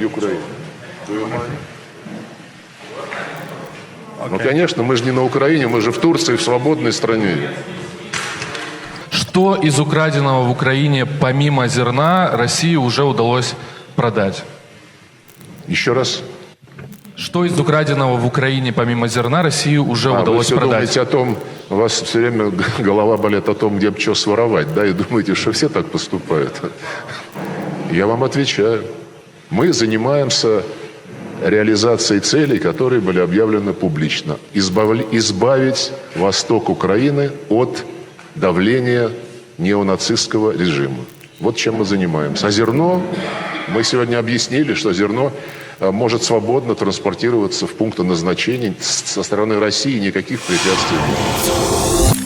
Ukraine. Do you mind? Ну, конечно, мы же не на Украине, мы же в Турции, в свободной стране. Что из украденного в Украине, помимо зерна, России уже удалось продать? Еще раз. Что из украденного в Украине, помимо зерна, России уже А, вы удалось все продать? думаете о том, у вас все время голова болит о том, где бы что своровать, да, и думаете, что все так поступают. Я вам отвечаю. Мы занимаемся реализацией целей, которые были объявлены публично. Избавли- избавить восток Украины от давления неонацистского режима. Вот чем мы занимаемся. А зерно, мы сегодня объяснили, что зерно э, может свободно транспортироваться в пункты назначений С- со стороны России, никаких препятствий нет.